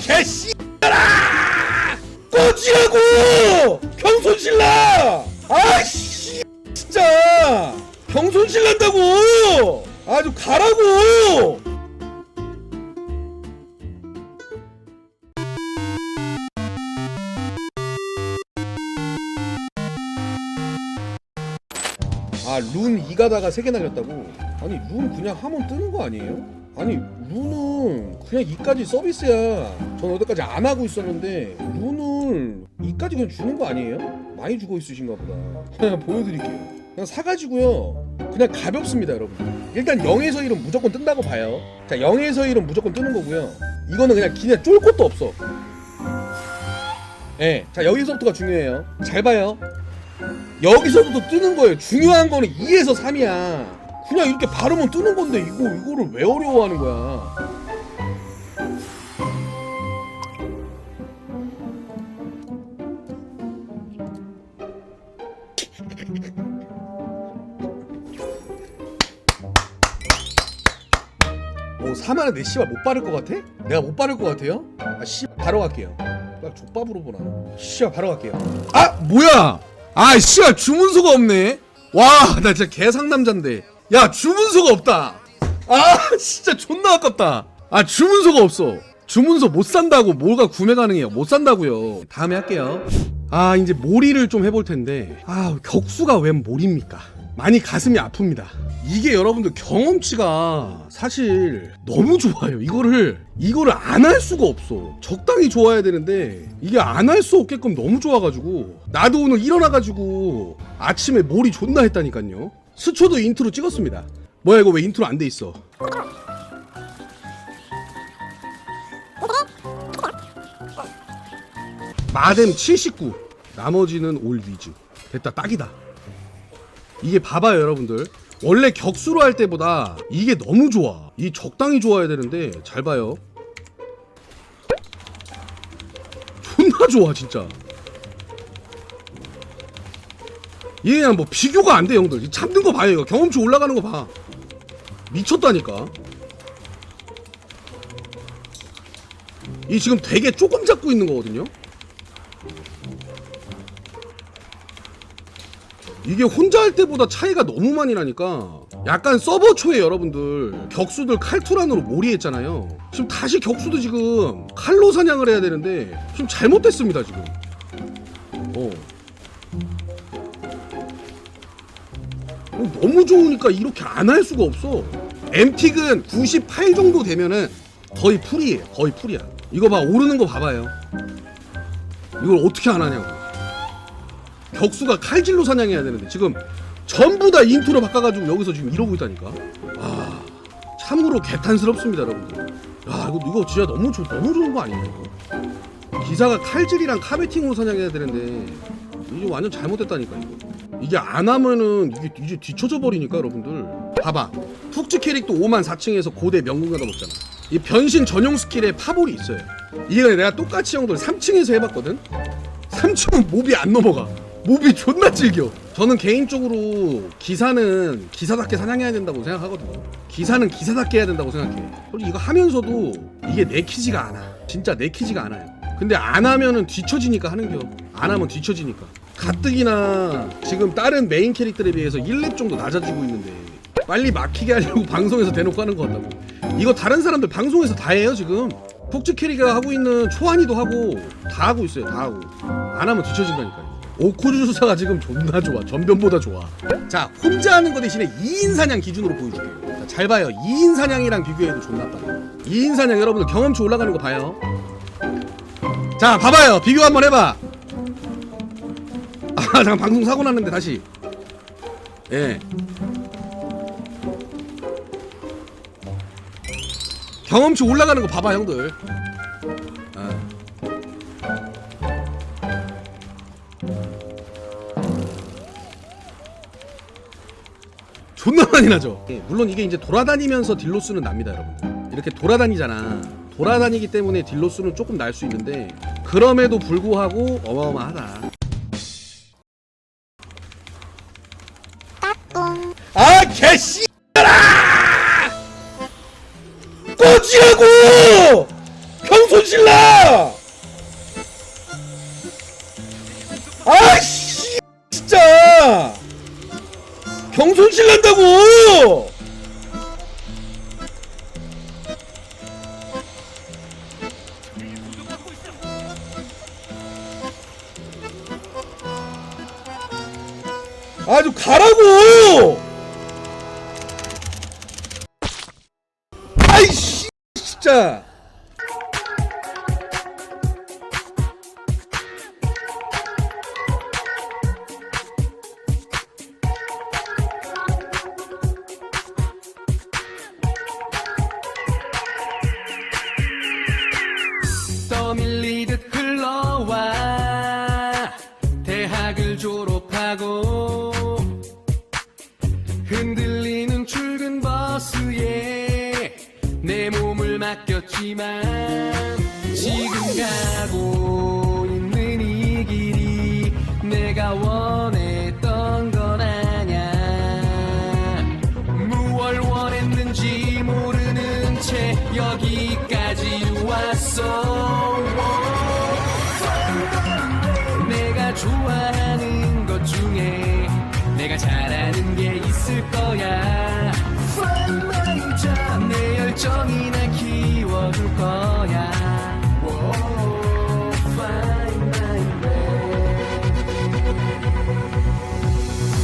개씨라 꺼지라고! 경손실라! 아씨! 진짜! 경손실난다고! 아주 가라고! 아룬 2가다가 3개 날렸다고? 아니 룬 그냥 하면 뜨는 거 아니에요? 아니 룬은 그냥 2까지 서비스야. 전 어디까지 안 하고 있었는데 룬을 2까지 그냥 주는 거 아니에요? 많이 주고 있으신가 보다. 그냥 보여드릴게요. 그냥 사가지고요. 그냥 가볍습니다 여러분. 일단 0에서 1은 무조건 뜬다고 봐요. 자 0에서 1은 무조건 뜨는 거고요. 이거는 그냥 그냥 쫄 것도 없어. 예, 자 여기서부터가 중요해요. 잘 봐요. 여기서부터 뜨는 거예요. 중요한 거는 2에서 3이야. 그냥 이렇게 바르면 뜨는 건데 이거 이거를 왜 어려워하는 거야? 뭐 3만원 내 씨발 못 바를 것 같아? 내가 못 바를 것 같아요? 아 씨, 바로 갈게요. 나 족밥으로 보나? 씨발 바로 갈게요. 아 뭐야? 아 씨발 주문서가 없네. 와 나 진짜 개상남자인데. 야 주문서가 없다. 아 진짜 존나 아깝다. 아 주문서가 없어. 주문서 못 산다고 뭐가 구매 가능해요? 못 산다고요. 다음에 할게요. 아 이제 몰이를 좀 해볼 텐데 아 격수가 웬 몰입니까? 많이 가슴이 아픕니다. 이게 여러분들 경험치가 사실 너무 좋아요. 이거를 이거를 안 할 수가 없어. 적당히 좋아야 되는데 이게 안 할 수 없게끔 너무 좋아가지고 나도 오늘 일어나가지고 아침에 몰이 존나 했다니까요. 스초도 인트로 찍었습니다. 뭐야 이거 왜 인트로 안 돼 있어? 마뎀 79 나머지는 올 위주. 됐다 딱이다. 이게 봐봐요 여러분들. 원래 격수로 할 때보다 이게 너무 좋아. 이 적당히 좋아야 되는데 잘 봐요. 존나 좋아 진짜 그냥 뭐 비교가 안 돼 형들. 이 참는 거 봐요 이거. 경험치 올라가는 거 봐. 미쳤다니까. 이 지금 되게 조금 잡고 있는 거거든요? 이게 혼자 할 때보다 차이가 너무 많이 나니까 약간 서버 초에 여러분들 격수들 칼투란으로 몰이했잖아요. 지금 다시 격수도 지금 칼로 사냥을 해야 되는데 지금 잘못됐습니다 지금. 어. 너무 좋으니까 이렇게 안 할 수가 없어 엠틱은 98 정도 되면은 거의 풀이에요 거의 풀이야 이거 봐 오르는 거 봐봐요 이걸 어떻게 안 하냐고 격수가 칼질로 사냥해야 되는데 지금 전부 다 인트로 바꿔가지고 여기서 지금 이러고 있다니까. 아 참으로 개탄스럽습니다, 여러분들. 야 이거 이거 진짜 너무 좋 너무 좋은 거 아니에요? 이거? 기사가 칼질이랑 카베팅으로 사냥해야 되는데 이게 완전 잘못됐다니까 이거. 이게 안 하면은 이게 이제 뒤쳐져 버리니까 여러분들. 봐봐. 푹즈 캐릭도 5만 4층에서 고대 명군가다 먹잖아. 이 변신 전용 스킬에 파볼이 있어요. 이게 내가 똑같이 형들 3층에서 해봤거든. 3층은 몹이 안 넘어가. 몹이 존나 질겨. 저는 개인적으로 기사는 기사답게 사냥해야 된다고 생각하거든요. 기사는 기사답게 해야 된다고 생각해. 솔직히 이거 하면서도 이게 내키지가 않아. 진짜 내키지가 않아요. 근데 안 하면은 뒤처지니까 하는 겨. 안 하면 뒤처지니까. 가뜩이나 지금 다른 메인 캐릭터에 비해서 1렙 정도 낮아지고 있는데 빨리 막히게 하려고 방송에서 대놓고 하는 것 같다고. 이거 다른 사람들 방송에서 다 해요 지금. 폭주 캐리가 하고 있는 초안이도 하고 다 하고 있어요 다 하고. 안 하면 뒤처진다니까요. 오코주 주사가 지금 존나 좋아 전변보다 좋아. 자 혼자 하는 거 대신에 2인 사냥 기준으로 보여줄게요. 자, 잘 봐요. 2인 사냥이랑 비교해도 존나 빨라 2인 사냥 여러분들 경험치 올라가는 거 봐요. 자 봐봐요. 비교 한번 해봐. 아 잠깐 방송 사고 났는데 다시. 예. 경험치 올라가는 거 봐봐 형들. 아. 존나 많이 나죠? 예, 물론 이게 이제 돌아다니면서 딜로스는 납니다 여러분. 이렇게 돌아다니잖아. 돌아다니기 때문에 딜로스는 조금 날 수 있는데 그럼에도 불구하고 어마어마하다 개씨라 꺼지라고! 경손 경손신라! 아이씨 진짜 경손신란다고! 아주 가라고! 진 맡겼지만 지금 가고 있는 이 길이 내가 원했던 건 아냐 무얼 원했는지 모르는 채 여기까지 왔어. 내가 좋아하는 것 중에 내가 잘하는 게 있을 거야